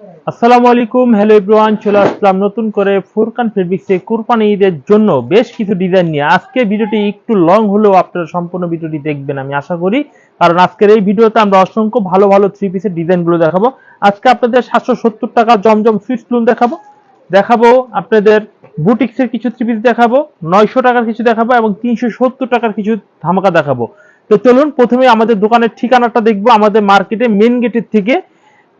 আসসালামু আলাইকুম, hello everyone, চলে আসলাম নতুন করে ফুরকান ফেব্রিক্সে কুরবানি ঈদের জন্য বেশ কিছু ডিজাইন নিয়ে। আজকে ভিডিওটি একটু লং হলেও আপনারা সম্পূর্ণ ভিডিওটি দেখবেন, আমি আশা করি। কারণ আজকের এই ভিডিওতে আমরা অসংখ্য ভালো ভালো থ্রি পিসের ডিজাইনগুলো দেখাবো। আজকে আপনাদের সাতশো সত্তর টাকা জমজম সুইচ লুন দেখাবো। দেখাবো আপনাদের বুটিক্সের কিছু থ্রি পিস দেখাবো, নয়শো টাকার কিছু দেখাবো এবং তিনশো সত্তর টাকার কিছু ধামাকা দেখাবো। তো চলুন, প্রথমে আমাদের দোকানের ঠিকানাটা দেখব। আমাদের মার্কেটে মেন গেটের থেকে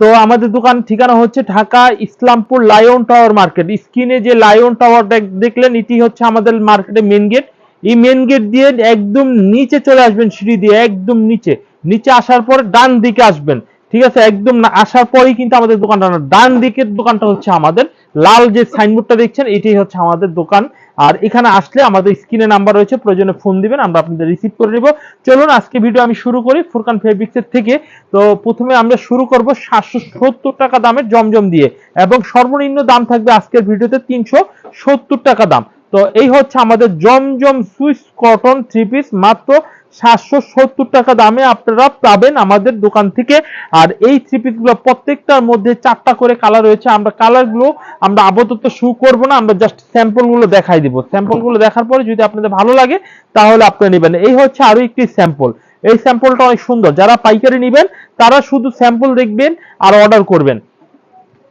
তো আমাদের দোকান ঠিকানা হচ্ছে Dhaka Islampur Lion Tower Market. স্ক্রিনে যে লায়ন টাওয়ার দেখলেন, এটি হচ্ছে আমাদের মার্কেটের মেন গেট এই মেন গেট দিয়ে একদম নিচে চলে আসবেন সিঁড়ি দিয়ে, একদম নিচে। নিচে আসার পর ডান দিকে আসবেন, ঠিক আছে? একদম না, আসার পরেই কিন্তু আমাদের দোকানটা, ডান দিকের দোকানটা হচ্ছে আমাদের। লাল যে সাইনবোর্ডটা দেখছেন, এটাই হচ্ছে আমাদের দোকান। আর এখানে আসলে আমাদের স্ক্রিনে নাম্বার রয়েছে, প্রয়োজনে ফোন দিবেন, আমরা আপনাদের রিসিভ করে নেব। চলুন, আজকে ভিডিও আমি শুরু করি ফুরকান ফেব্রিক্সের থেকে। তো প্রথমে আমরা শুরু করব সাতশো সত্তর টাকা দামের জমজম দিয়ে, এবং সর্বনিম্ন দাম থাকবে আজকের ভিডিওতে তিনশো সত্তর টাকা দাম। তো এই হচ্ছে আমাদের Zamzam Swiss cotton three piece মাত্র সাতশো সত্তর টাকা দামে আপনারা পাবেন আমাদের দোকান থেকে। আর এই থ্রি পিসগুলো প্রত্যেকটার মধ্যে চারটা করে কালার রয়েছে। আমরা কালারগুলো, আমরা আপাতত শু করব না, আমরা জাস্ট স্যাম্পলগুলো দেখাই দিব। স্যাম্পলগুলো দেখার পরে যদি আপনাদের ভালো লাগে, তাহলে আপনারা নেবেন। এই হচ্ছে আরও একটি স্যাম্পল এই স্যাম্পলটা অনেক সুন্দর। যারা পাইকারি নেবেন, তারা শুধু স্যাম্পল দেখবেন আর অর্ডার করবেন।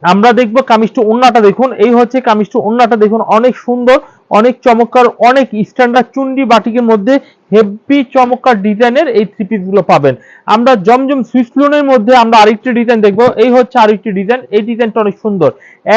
আমরা দেখব কামিজটি ওন্নাটা দেখুন। এই হচ্ছে কামিজটি ওন্নাটা দেখুন, অনেক সুন্দর, অনেক চমৎকার, অনেক স্ট্যান্ডার্ড চুন্ডি বাটিকের মধ্যে হেভি চমৎকার ডিজাইনের এই থ্রি পিসগুলো পাবেন। আমরা জমজম সুইসলুনের মধ্যে আমরা আরেকটি ডিজাইন দেখব। এই হচ্ছে আরেকটি ডিজাইন এই ডিজাইনটা অনেক সুন্দর।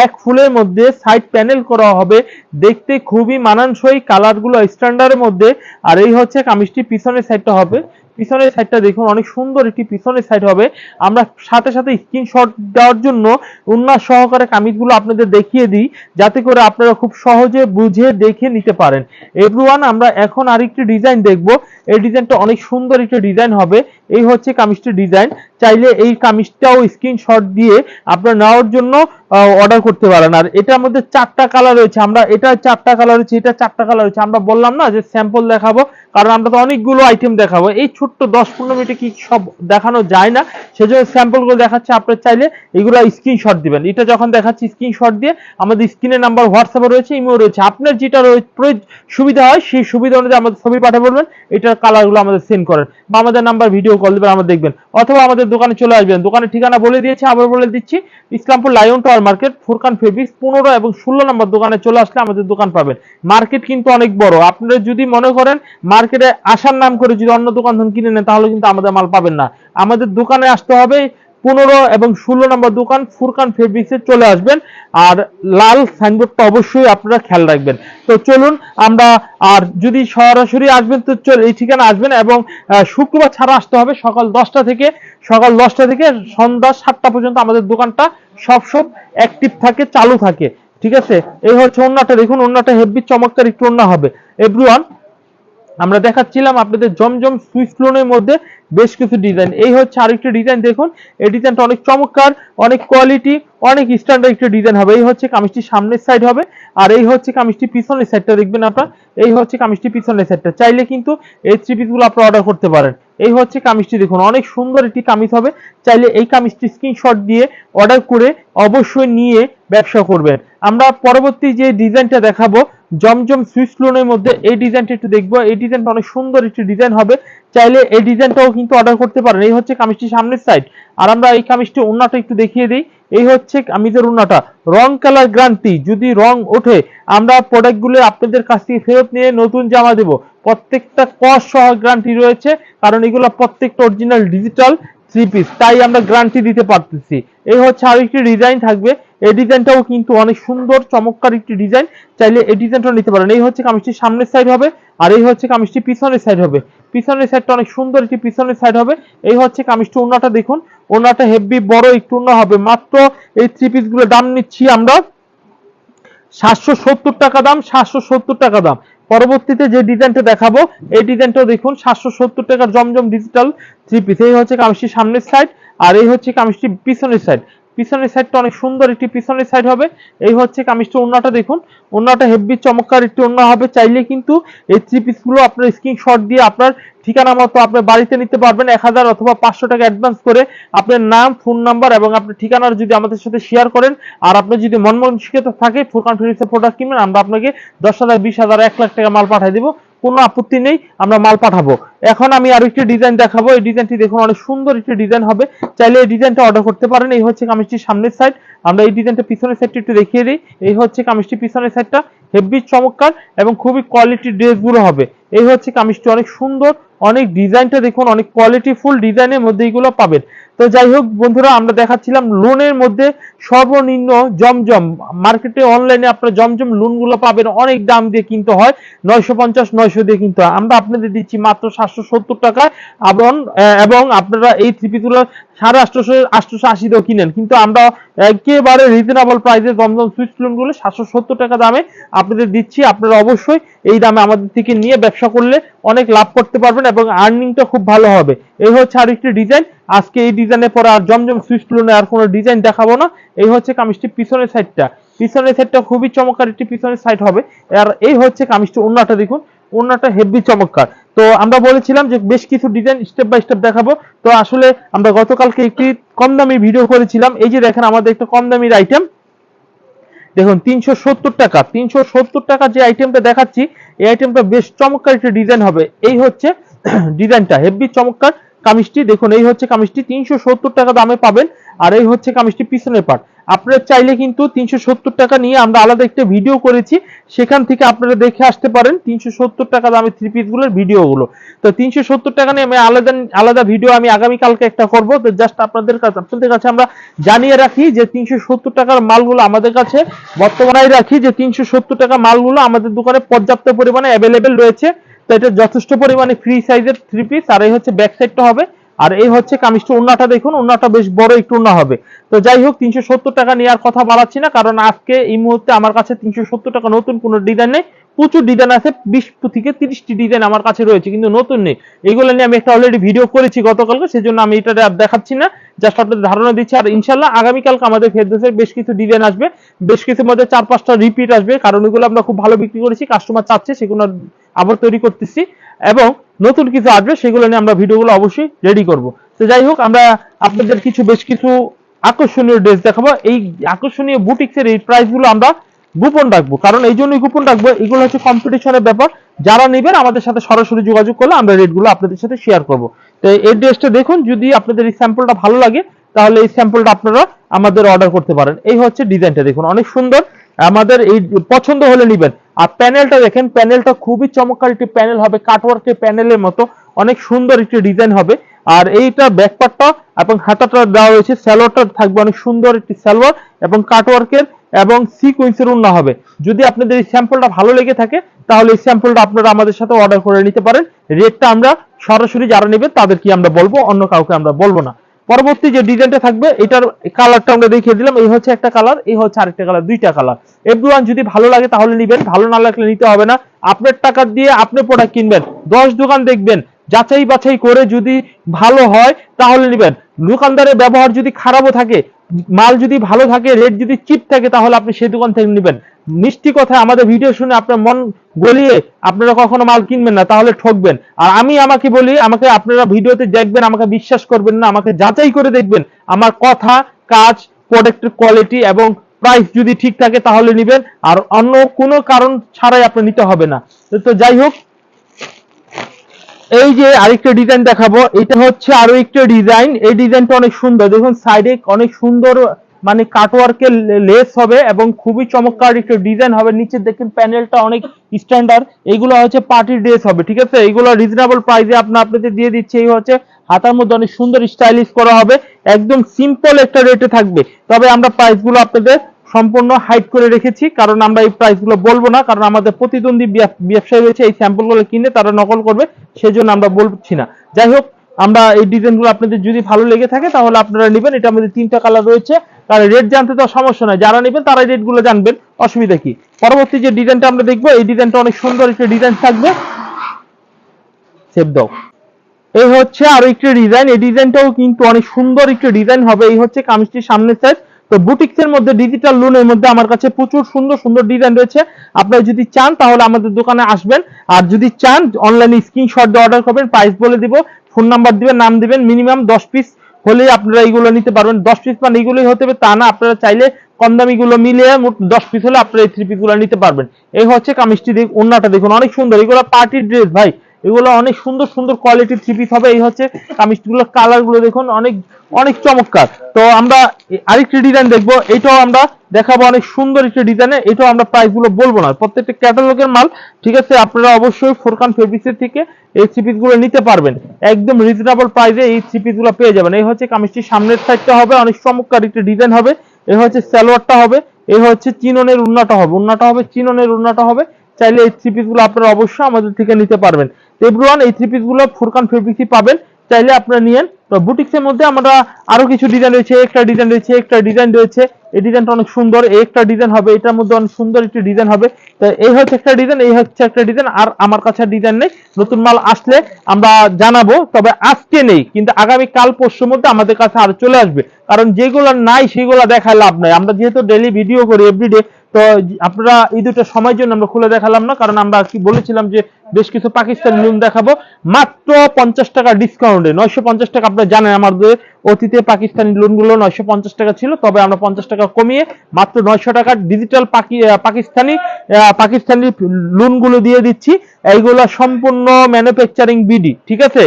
এক ফুলের মধ্যে সাইড প্যানেল করা হবে, দেখতে খুবই মানানসই কালারগুলো স্ট্যান্ডার্ডের মধ্যে। আর এই হচ্ছে কামিজটি পিছনের সাইডটা হবে। পিছনের সাইডটা দেখুন, অনেক সুন্দর একটি পিছনের সাইড হবে। আমরা সাথে সাথে স্ক্রিনশট দেওয়ার জন্য উন্নাস সহকারে কামিজগুলো আপনাদের দেখিয়ে দিই, যাতে করে আপনারা খুব সহজে বুঝে দেখে নিতে পারেন। এভরিওয়ান আমরা এখন আরেকটি ডিজাইন দেখব। এই ডিজাইনটা অনেক সুন্দর একটি ডিজাইন হবে। এই হচ্ছে কামিজটির ডিজাইন চাইলে এই কামিজটাও স্ক্রিনশট দিয়ে আপনারা নেওয়ার জন্য অর্ডার করতে পারেন। আর এটার মধ্যে চারটা কালার রয়েছে। আমরা এটা চারটা কালার রয়েছে, এটা চারটা কালার রয়েছে। আমরা বললাম না যে স্যাম্পল দেখাবো, কারণ আমরা তো অনেকগুলো আইটেম দেখাবো। এই ছোট্ট দশ পনেরো মিনিটে কি সব দেখানো যায় না? সেজন্য স্যাম্পলগুলো দেখাচ্ছে। আপনার চাইলে এগুলো স্ক্রিনশট দিবেন। এটা যখন দেখাচ্ছি স্ক্রিনশট দিয়ে আমাদের স্ক্রিনের নাম্বার হোয়াটসঅ্যাপে রয়েছে ইমেও রয়েছে। আপনার যেটা সুবিধা হয়, সেই সুবিধা অনুযায়ী আমাদের ছবি পাঠিয়ে বলবেন। এটার কালারগুলো আমাদের সেন্ড করেন। বা আমাদের নাম্বার ভিডিও কল দেবেন, আমরা দেখবেন। অথবা আমাদের দোকানে চলে আসবেন। দোকানের ঠিকানা বলে দিয়েছি আবার বলে দিচ্ছি। Islampur Lion Tower Market Furqan fabrics পনেরো এবং ষোলো নম্বর দোকানে চলে আসলে আমাদের দোকান পাবেন। মার্কেট কিন্তু অনেক বড়। আপনারা যদি মনে করেন মার্কেটে আসার নাম করে যদি অন্য দোকান ধরুন কিনে নেন, তাহলে কিন্তু আমাদের মাল পাবেন না। আমাদের দোকানে আসতে হবে পনেরো এবং ষোলো নম্বর দোকান ফুরকান ফেব্রিক্সে চলে আসবেন। আর লাল সাইনবোর্ডটা অবশ্যই আপনারা খেয়াল রাখবেন। তো চলুন, আমরা আর যদি সরাসরি আসবেন, তো চল, এই ঠিকানা আসবেন এবং শুক্রবার ছাড়া আসতে হবে সকাল দশটা থেকে। সকাল দশটা থেকে সন্ধ্যা সাতটা পর্যন্ত আমাদের দোকানটা সব সব অ্যাক্টিভ থাকে, চালু থাকে। ঠিক আছে? এই হচ্ছে অন্যটা। দেখুন, অন্যটা হেভি চমৎকার, একটু অন্য হবে। এভরিওয়ান আমরা দেখাচ্ছিলাম আপনাদের জমজম সুইচ লোনের মধ্যে বেশ কিছু ডিজাইন এই হচ্ছে আরেকটি ডিজাইন দেখুন, এই ডিজাইনটা অনেক চমৎকার, অনেক কোয়ালিটি অনেক স্ট্যান্ডার্ড একটি ডিজাইন হবে। এই হচ্ছে কামিজটি সামনের সাইড হবে, আর এই হচ্ছে কামিজটি পিছনের সাইডটা দেখবেন আপনার, এই হচ্ছে কামিজটি পিছনের সাইডটা চাইলে কিন্তু এই থ্রি পিসগুলো আপনারা অর্ডার করতে পারেন। এই হচ্ছে কামিজটি দেখুন, অনেক সুন্দর একটি কামিজ হবে। চাইলে এই কামিজটি স্ক্রিনশট দিয়ে অর্ডার করে অবশ্যই নিয়ে ব্যবসা করবেন। আমরা পরবর্তী যে ডিজাইনটা দেখাবো, জমজম সুইচ লোনের মধ্যে এই ডিজাইনটা একটু দেখব। এই ডিজাইনটা অনেক সুন্দর একটি ডিজাইন হবে। চাইলে এই ডিজাইনটাও কিন্তু অর্ডার করতে পারেন। এই হচ্ছে কামিজটি সামনের সাইড আর আমরা এই কামিজটি ওন্নাটা একটু দেখিয়ে দিই। এই হচ্ছে কামিজের ওন্নাটা রং কালার গ্রান্টি যদি রং ওঠে, আমরা প্রোডাক্টগুলো আপনাদের কাছ থেকে ফেরত নিয়ে নতুন জামা দেব। প্রত্যেকটা কস সহ গ্যারান্টি রয়েছে, কারণ এগুলো প্রত্যেকটা অরিজিনাল ডিজিটাল থ্রি পিস তাই আমরা গ্যারান্টি দিতে পারতেছি। এই হচ্ছে আর একটি ডিজাইন থাকবে। এই ডিজাইনটাও কিন্তু অনেক সুন্দর, চমৎকার একটি ডিজাইন চাইলে এই ডিজাইনটাও নিতে পারেন। এই হচ্ছে কামিজটি সামনের সাইড হবে, আর এই হচ্ছে কামিজটি পিছনের সাইড হবে। পিছনের সাইডটা অনেক সুন্দর একটি পিছনের সাইড হবে। এই হচ্ছে কামিজটি ওনাটা দেখুন। ওনাটা হেভি বড়, একটু ওনা হবে। মাত্র এই থ্রি পিসগুলো দাম নিচ্ছি আমরা সাতশো সত্তর টাকা দাম, সাতশো সত্তর টাকা দাম। পরবর্তীতে যে ডিজাইনটা দেখাবো, এই ডিজাইনটাও দেখুন, সাতশো সত্তর টাকার জমজম ডিজিটাল থ্রি পিস এই হচ্ছে কামিজটির সামনের সাইড আর এই হচ্ছে কামিজটি পিছনের সাইড পিছনের সাইডটা অনেক সুন্দর একটি পিছনের সাইড হবে। এই হচ্ছে কামিজটা ওন্নাটা দেখুন। ওন্নাটা হেভি চমৎকার একটি ওন্না হবে। চাইলে কিন্তু এই থ্রি পিসগুলো আপনার স্ক্রিনশট দিয়ে আপনার ঠিকানা মতো আপনার বাড়িতে নিতে পারবেন। এক হাজার অথবা পাঁচশো টাকা অ্যাডভান্স করে আপনার নাম ফোন নাম্বার এবং আপনার ঠিকানার যদি আমাদের সাথে শেয়ার করেন। আর আপনি যদি মন মানসিকতা থাকে, ফুরকান ফিরিক্সের প্রোডাক্ট কিনবেন, আমরা আপনাকে দশ হাজার, বিশ হাজার, এক লাখ টাকা মাল পাঠিয়ে দিব। কোনো আপত্তি নেই, আমরা মাল পাঠাবো। এখন আমি আরও একটি ডিজাইন দেখাবো। এই ডিজাইনটি দেখুন, অনেক সুন্দর একটি ডিজাইন হবে। চাইলে এই ডিজাইনটা অর্ডার করতে পারেন। এই হচ্ছে কামিজটির সামনের সাইড আমরা এই ডিজাইনটা পিছনের সাইডটা একটু দেখিয়ে দিই। এই হচ্ছে কামিজটি পিছনের সাইডটা হেভি চমৎকার এবং খুবই কোয়ালিটি ড্রেসগুলো হবে। এই হচ্ছে কামিজটি অনেক সুন্দর, অনেক ডিজাইনটা দেখুন, অনেক কোয়ালিটি ফুল ডিজাইনের মধ্যে এইগুলো পাবেন। তো যাই হোক বন্ধুরা, আমরা দেখাচ্ছিলাম লোনের মধ্যে সর্বনিম্ন জমজম। মার্কেটে অনলাইনে আপনারা জমজম লোনগুলো পাবেন, অনেক দাম দিয়ে কিনতে হয়, নয়শো পঞ্চাশ, নয়শো দিয়ে কিনতে হয়। আমরা আপনাদের দিচ্ছি মাত্র সাতশো সত্তর টাকায় এবং আপনারা এই থ্রিপিগুলো সাড়ে আটশোশো আশি দিয়েও কিনেন। কিন্তু আমরা একেবারে রিজনেবল প্রাইসে জমজম সুইচ লোনগুলো সাতশো সত্তর টাকা দামে আপনাদের দিচ্ছি। আপনারা অবশ্যই এই দামে আমাদের থেকে নিয়ে ব্যবসা করলে অনেক লাভ করতে পারবেন এবং আর্নিংটা খুব ভালো হবে। এই হচ্ছে আর একটি ডিজাইন আজকে এই ডিজাইনের পরে আর জমজম সুইচ লোনে আর কোনো ডিজাইন দেখাবো না। এই হচ্ছে কামিজটি পিছনের সাইডটা পিছনের সাইডটা খুবই চমৎকার একটি পিছনের সাইড হবে। আর এই হচ্ছে কামিজটি অন্যটা দেখুন। অন্যটা হেভি চমৎকার। তো আমরা বলেছিলাম যে বেশ কিছু ডিজাইন স্টেপ বাই স্টেপ দেখাবো। তো আসলে আমরা গতকালকে একটি কম দামি ভিডিও করেছিলাম। এই যে দেখেন আমাদের একটা কম দামির আইটেম দেখুন, তিনশো সত্তর টাকা। তিনশো সত্তর টাকা যে আইটেমটা দেখাচ্ছি, এই আইটেমটা বেশ চমৎকার একটা ডিজাইন হবে। এই হচ্ছে ডিজাইনটা হেভি চমৎকার কামিজটি। দেখুন, এই হচ্ছে কামিজটি। তিনশো সত্তর টাকা দামে পাবেন। আর এই হচ্ছে কামিজটি পিছনের পার্ট আপনারা চাইলে কিন্তু তিনশো সত্তর টাকা নিয়ে আমরা আলাদা একটা ভিডিও করেছি। সেখান থেকে আপনারা দেখে আসতে পারেন তিনশো সত্তর টাকা দামে থ্রি পিসগুলোর ভিডিওগুলো তো তিনশো সত্তর টাকা নিয়ে আমি আলাদা আলাদা ভিডিও আমি আগামীকালকে একটা করব। তো জাস্ট আপনাদের কাছে আপনাদের কাছে আমরা জানিয়ে রাখি যে তিনশো সত্তর টাকার মালগুলো আমাদের কাছে বর্তমানে রাখি যে তিনশো সত্তর টাকা মালগুলো আমাদের দোকানে পর্যাপ্ত পরিমাণে অ্যাভেলেবেল রয়েছে। তো এটা যথেষ্ট পরিমাণে ফ্রি সাইজের থ্রি পিস আর এই হচ্ছে ব্যাক সাইডটা হবে। আর এই হচ্ছে কামিজটা উন্নাটা দেখুন উন্নাটা বেশ বড় একটু উন্না হবে। তো যাই হোক, তিনশো সত্তর টাকা নেওয়ার কথা বাড়াচ্ছি না, কারণ আজকে এই মুহূর্তে আমার কাছে তিনশো সত্তর টাকা নতুন কোনো ডিজাইন নেই। প্রচুর ডিজাইন আছে, বিশ থেকে তিরিশটি ডিজাইন আমার কাছে রয়েছে, কিন্তু নতুন নেই। এগুলো নিয়ে আমি একটা অলরেডি ভিডিও করেছি গতকালকে সেই জন্য আমি এটা আর দেখাচ্ছি না। জাস্ট আপনাদের ধারণা দিচ্ছি, আর ইনশাল্লাহ আগামীকালকে আমাদের ফেরদোসের বেশ কিছু ডিজাইন আসবে। বেশ কিছুর মধ্যে চার পাঁচটা রিপিট আসবে, কারণ এগুলো আমরা খুব ভালো বিক্রি করেছি কাস্টমার চাচ্ছে, সেগুলো আবার তৈরি করতেছি। এবং নতুন কিছু আসবে, সেগুলো নিয়ে আমরা ভিডিওগুলো অবশ্যই রেডি করব। তো যাই হোক, আমরা আপনাদের কিছু বেশ কিছু আকর্ষণীয় ড্রেস দেখাবো। এই আকর্ষণীয় বুটিক্সের এই প্রাইসগুলো আমরা গোপন রাখব। কারণ এই জন্যই গোপন রাখব, এগুলো হচ্ছে কম্পিটিশনের ব্যাপার। যারা নেবেন, আমাদের সাথে সরাসরি যোগাযোগ করলে আমরা রেটগুলো আপনাদের সাথে শেয়ার করব। তো এই ড্রেসটা দেখুন, যদি আপনাদের এই স্যাম্পলটা ভালো লাগে, তাহলে এই স্যাম্পলটা আপনারা আমাদের অর্ডার করতে পারেন। এই হচ্ছে ডিজাইনটা দেখুন, অনেক সুন্দর। আমাদের এই পছন্দ হলে নেবেন। আর প্যানেলটা দেখেন প্যানেলটা খুবই চমৎকার একটি প্যানেল হবে কাটওয়ার্কের প্যানেলের মতো। অনেক সুন্দর একটি ডিজাইন হবে। আর এইটা ব্যাকপার্টটা এবং হাতাটা দেওয়া রয়েছে স্যালোয়ারটা থাকবে অনেক সুন্দর একটি স্যালোয়ার এবং কাটওয়ার্কের এবং সিকুয়েন্সের উন্না হবে। যদি আপনাদের এই স্যাম্পলটা ভালো লেগে থাকে, তাহলে এই স্যাম্পলটা আপনারা আমাদের সাথে অর্ডার করে নিতে পারেন। রেটটা আমরা সরাসরি যারা নেবেন তাদেরকে আমরা বলব, অন্য কাউকে আমরা বলব না। পরবর্তী যে ডিজাইনটা থাকবে, এটার কালারটা আমরা দেখিয়ে দিলাম। এই হচ্ছে একটা কালার এই হচ্ছে আরেকটা কালার দুইটা কালার এভরিওয়ান যদি ভালো লাগে তাহলে নিবেন, ভালো না লাগলে নিতে হবে না। আপনার টাকা দিয়ে আপনি প্রোডাক্ট কিনবেন, দশ দোকান দেখবেন। যাচাই বাছাই করে যদি ভালো হয়, তাহলে নেবেন। দোকানদারের ব্যবহার যদি খারাপও থাকে, মাল যদি ভালো থাকে রেট যদি চিপ থাকে, তাহলে আপনি সেই দোকান থেকে নেবেন। মিষ্টি কথা আমাদের ভিডিও শুনে আপনার মন গলিয়ে আপনারা কখনো মাল কিনবেন না, তাহলে ঠকবেন। আর আমি আমাকে বলি, আমাকে আপনারা ভিডিওতে দেখবেন, আমাকে বিশ্বাস করবেন না, আমাকে যাচাই করে দেখবেন। আমার কথা, কাজ প্রোডাক্টের কোয়ালিটি এবং প্রাইস যদি ঠিক থাকে, তাহলে নেবেন। আর অন্য কোনো কারণ ছাড়াই আপনি নিতে হবে না। তো যাই হোক এই যে আরেকটা ডিজাইন দেখাবো, এটা হচ্ছে আরও একটা ডিজাইন এই ডিজাইনটা অনেক সুন্দর। দেখুন সাইডে অনেক সুন্দর মানে কাটওয়ার্কের লেস হবে এবং খুবই চমৎকার একটা ডিজাইন হবে। নিচে দেখুন প্যানেলটা অনেক স্ট্যান্ডার্ড এইগুলো হচ্ছে পার্টি ড্রেস হবে, ঠিক আছে? এইগুলো রিজনেবল প্রাইসে আপনার আপনাদের দিয়ে দিচ্ছে। এই হচ্ছে হাতার মধ্যে অনেক সুন্দর স্টাইলিশ করা হবে। একদম সিম্পল একটা রেটে থাকবে। তবে আমরা প্রাইসগুলো আপনাদের সম্পূর্ণ হাইড করে রেখেছি। কারণ আমরা এই প্রাইসগুলো বলব না, কারণ আমাদের প্রতিদ্বন্দ্বী ব্যবসায়ী রয়েছে এই স্যাম্পলগুলো কিনে তারা নকল করবে, সেজন্য আমরা বলছি না। যাই হোক, আমরা এই ডিজাইনগুলো আপনাদের যদি ভালো লেগে থাকে, তাহলে আপনারা নেবেন। এটা আমাদের তিনটা কালার রয়েছে। কারণ রেট জানতে তো সমস্যা নাই যারা নেবেন তারা রেটগুলো জানবেন, অসুবিধা কি? পরবর্তী যে ডিজাইনটা আমরা দেখব, এই ডিজাইনটা অনেক সুন্দর একটা ডিজাইন থাকবে। সেভ দাও এই হচ্ছে আরও একটি ডিজাইন এই ডিজাইনটাও কিন্তু অনেক সুন্দর একটি ডিজাইন হবে। এই হচ্ছে কামিজটির সামনের সাইড তো বুটিক্স এর মধ্যে ডিজিটাল লোনের মধ্যে আমার কাছে প্রচুর সুন্দর সুন্দর ডিজাইন রয়েছে। আপনারা যদি চান তাহলে আমাদের দোকানে আসবেন। আর যদি চান অনলাইনে স্ক্রিনশট দিয়ে অর্ডার করবেন প্রাইস বলে দিব ফোন নাম্বার দিবেন, নাম দিবেন মিনিমাম দশ পিস হলেই আপনারা এইগুলো নিতে পারবেন। দশ পিস মানে এইগুলোই হতে হবে, তা না, আপনারা চাইলে কম দামি গুলো মিলিয়ে মোট দশ পিস হলে আপনারা এই থ্রি পিসগুলো নিতে পারবেন। এই হচ্ছে কামিজটি, দেখ অন্যটা দেখুন, অনেক সুন্দর। এগুলো পার্টির ড্রেস ভাই। এগুলো অনেক সুন্দর সুন্দর কোয়ালিটির থ্রি পিস হবে। এই হচ্ছে কামিজগুলোর কালারগুলো দেখুন, অনেক অনেক চমৎকার। তো আমরা আরেকটি ডিজাইন দেখব। এটাও আমরা দেখাবো অনেক সুন্দর একটি ডিজাইনে এটাও আমরা প্রাইসগুলো বলব না। প্রত্যেকটা ক্যাটালগের মাল, ঠিক আছে? আপনারা অবশ্যই ফোরকান ফেব্রিক্সের থেকে এই থ্রি পিসগুলো নিতে পারবেন। একদম রিজনেবল প্রাইসে এই থ্রি পিসগুলো পেয়ে যাবেন। এই হচ্ছে কামিজটির সামনের সাইডটা হবে, অনেক চমৎকার একটি ডিজাইন হবে। এই হচ্ছে সালোয়ারটা হবে, এই হচ্ছে চিননের উন্নাটা হবে। উন্নাটা হবে, চিননের উন্নাটা হবে। চাইলে এই থ্রি পিসগুলো আপনারা অবশ্যই আমাদের থেকে নিতে পারবেন। এভরিওয়ান এই থ্রি পিসগুলো ফুরকান ফেব্রিক্সই পাবেন। চাইলে আপনারা নিয়েন। তো বুটিক্স এর মধ্যে আমরা আরও কিছু ডিজাইন রয়েছে একটা ডিজাইন রয়েছে একটা ডিজাইন রয়েছে। এই ডিজাইনটা অনেক সুন্দর একটা ডিজাইন হবে, এটার মধ্যে অনেক সুন্দর একটি ডিজাইন হবে। তো এই হচ্ছে একটা ডিজাইন এই হচ্ছে একটা ডিজাইন আর আমার কাছে ডিজাইন নেই। নতুন মাল আসলে আমরা জানাব, তবে আজকে নেই, কিন্তু আগামী কাল পরশুর মধ্যে আমাদের কাছে আর চলে আসবে। কারণ যেগুলো নাই, সেগুলো দেখায় লাভ নাই। আমরা যেহেতু ডেলি ভিডিও করি এভরিডে তো আপনারা এই দুটো সময়ের জন্য আমরা খুলে দেখালাম না, কারণ আমরা কি বলেছিলাম যে বেশ কিছু পাকিস্তানি লোন দেখাবো। মাত্র পঞ্চাশ টাকা ডিসকাউন্টে নয়শো পঞ্চাশ টাকা, আপনারা জানেন আমাদের অতীতে পাকিস্তানি লোনগুলো নয়শো পঞ্চাশ টাকা ছিল, তবে আমরা পঞ্চাশ টাকা কমিয়ে মাত্র নয়শো টাকা ডিজিটাল পাকিস্তানি পাকিস্তানি লোনগুলো দিয়ে দিচ্ছি। এইগুলো সম্পূর্ণ ম্যানুফ্যাকচারিং বিডি ঠিক আছে?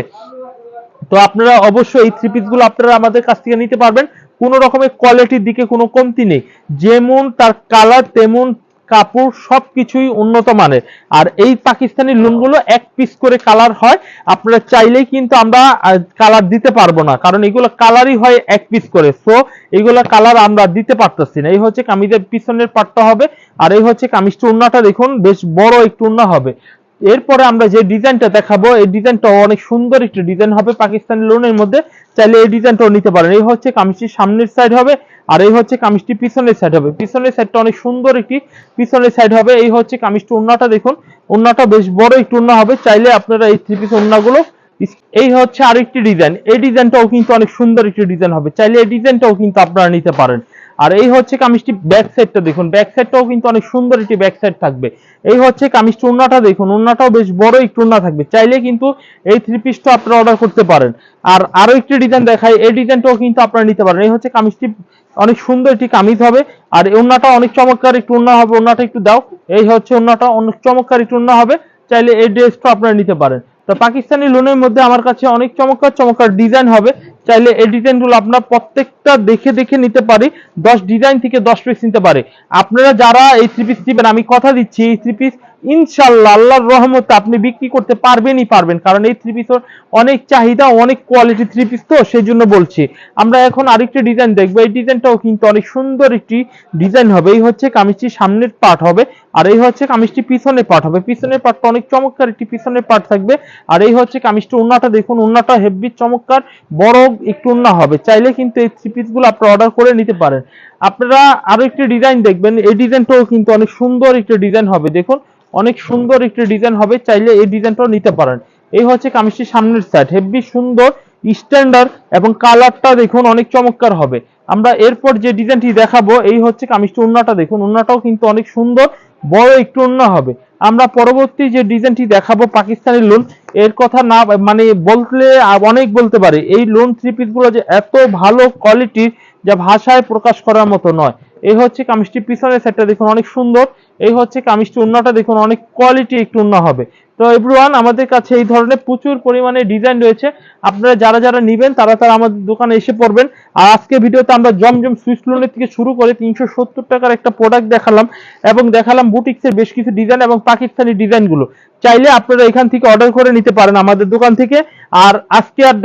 তো আপনারা অবশ্যই এই থ্রি পিসগুলো আপনারা আমাদের কাছ থেকে নিতে পারবেন। কোন রকমের কোয়ালিটির দিকে কোনো কমতি নেই। যেমন তার কালার তেমন কাপড় সবকিছুই উন্নত মানের। আর এই পাকিস্তানি লোনগুলো এক পিস করে কালার হয়, আপনারা চাইলেই কিন্তু আমরা কালার দিতে পারব না। কারণ এগুলো কালারই হয় এক পিস করে। সো এগুলো কালার আমরা দিতে পারতেছি না। এই হচ্ছে কামিজের পিছনের পাটটা হবে। আর এই হচ্ছে কামিজটা উন্নাটা দেখুন, বেশ বড় একটু উন্না হবে। এরপরে আমরা যে ডিজাইনটা দেখাবো, এই ডিজাইনটা অনেক সুন্দর একটি ডিজাইন হবে পাকিস্তানি লোনের মধ্যে। চাইলে এই ডিজাইনটাও নিতে পারেন। এই হচ্ছে কামিজটির সামনের সাইড হবে আর এই হচ্ছে কামিজটি পিছনের সাইড হবে। পিছনের সাইডটা অনেক সুন্দর একটি পিছনের সাইড হবে। এই হচ্ছে কামিজটি উন্নাটা দেখুন। উন্নাটা বেশ বড় একটু উন্না হবে। চাইলে আপনারা এই থ্রি পিস উন্নাগুলো এই হচ্ছে আরেকটি ডিজাইন। এই ডিজাইনটাও কিন্তু অনেক সুন্দর একটি ডিজাইন হবে। চাইলে এই ডিজাইনটাও কিন্তু আপনারা নিতে পারেন। আর এই হচ্ছে কামিজটি ব্যাক সাইডটা দেখুন ব্যাক সাইডটাও কিন্তু অনেক সুন্দর একটি ব্যাক সাইড থাকবে। এই হচ্ছে কামিজটি উন্নাটা দেখুন, উন্নাটাও বেশ বড় একটু উন্না থাকবে। চাইলে কিন্তু এই থ্রি পিসটা আপনারা অর্ডার করতে পারেন। আর আরও একটি ডিজাইন দেখাই, এই ডিজাইনটাও কিন্তু আপনারা নিতে পারেন। এই হচ্ছে কামিজটি অনেক সুন্দর একটি কামিজ হবে, আর এই উন্নাটা অনেক চমৎকার একটু উন্না হবে। উন্নাটা একটু দাও, এই হচ্ছে উন্নাটা অনেক চমৎকার একটু উন্না হবে। চাইলে এই ড্রেসটা আপনারা নিতে পারেন। তো পাকিস্তানি লোনের মধ্যে আমার কাছে অনেক চমৎকার চমৎকার ডিজাইন হবে। চাইলে এই ডিজাইনগুলো আপনার প্রত্যেকটা দেখে দেখে নিতে পারি। দশ ডিজাইন থেকে দশ পিস নিতে পারে। আপনারা যারা এই থ্রি পিস নেবেন, আমি কথা দিচ্ছি, এই থ্রি পিস ইনশাল্লাহ আল্লাহর রহমতে আপনি বিক্রি করতে পারবেনই পারবেন, কারণ এই থ্রি পিসের অনেক চাহিদা, অনেক কোয়ালিটি থ্রি পিস তো সেই জন্য বলছি। আমরা এখন আরেকটি ডিজাইন দেখব, এই ডিজাইনটাও কিন্তু অনেক সুন্দর একটি ডিজাইন হবে। এই হচ্ছে কামিজটি সামনের পার্ট হবে, আর এই হচ্ছে কামিজটি পিছনের পার্ট হবে। পিছনের পার্টটা অনেক চমৎকার একটি পিছনের পার্ট থাকবে, আর এই হচ্ছে কামিজটি উন্নাটা দেখুন উন্নাটা হেভি চমৎকার, বড় একটু উন্না হবে। চাইলে কিন্তু এই থ্রি পিসগুলো আপনারা অর্ডার করে নিতে পারেন। আপনারা আরও একটি ডিজাইন দেখবেন, এই ডিজাইনটাও কিন্তু অনেক সুন্দর একটি ডিজাইন হবে। দেখুন অনেক সুন্দর একটি ডিজাইন হবে, চাইলে এই ডিজাইনটাও নিতে পারেন। এই হচ্ছে কামিজটির সামনের সাইড হেভি সুন্দর স্ট্যান্ডার্ড এবং কালারটা দেখুন অনেক চমৎকার হবে। আমরা এরপর যে ডিজাইনটি দেখাবো, এই হচ্ছে কামিজটি উন্নাটা দেখুন। উন্নাটাও কিন্তু অনেক সুন্দর, বড় একটু উন্না হবে। আমরা পরবর্তী যে ডিজাইনটি দেখাবো, পাকিস্তানি লোন এর কথা না মানে বলতে অনেক বলতে পারে। এই লোন থ্রি পিসগুলো যে এত ভালো কোয়ালিটির যা ভাষায় প্রকাশ করার মতো নয়। এই হচ্ছে কামিজটি পিছনের সাইডটা দেখুন অনেক সুন্দর, এই হচ্ছে কামিজটি উন্নাটা দেখুন অনেক কোয়ালিটি একটু উন্না হবে। তো এভরিওয়ান আমাদের কাছে এই ধরনের প্রচুর পরিমাণে ডিজাইন রয়েছে। আপনারা যারা যারা নিবেন, তারা তারা আমাদের দোকানে এসে পড়বেন। আর আজকে ভিডিওতে আমরা জমজম সুইস লোনের থেকে শুরু করে তিনশো সত্তর টাকার একটা প্রোডাক্ট দেখালাম এবং দেখালাম বুটিক্সের বেশ কিছু ডিজাইন এবং পাকিস্তানি ডিজাইনগুলো চাইলে আপনারা এখান থেকে অর্ডার করে নিতে পারেন আমাদের দোকান থেকে। আর আজকে আর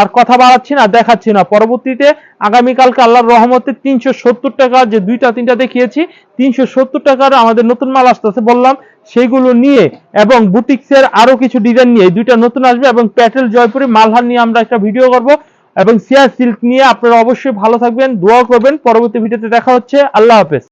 আর কথা বাড়াচ্ছি না, দেখাচ্ছি না। পরবর্তীতে আগামীকালকে আল্লাহর রহমতে তিনশো সত্তর টাকা যে দুইটা তিনটা দেখিয়েছি, তিনশো সত্তর টাকার আমাদের নতুন মাল আসতেছে বললাম। সেইগুলো নিয়ে এবং বুটিক্সের আরও কিছু ডিজাইন নিয়ে দুইটা নতুন আসবে এবং প্যাটেল জয়পুরে মালহার নিয়ে আমরা একটা ভিডিও করব এবং সিয়া সিল্ক নিয়ে আপনারা অবশ্যই ভালো থাকবেন দোয়া করবেন। পরবর্তী ভিডিওতে দেখা হচ্ছে। আল্লাহ হাফেজ।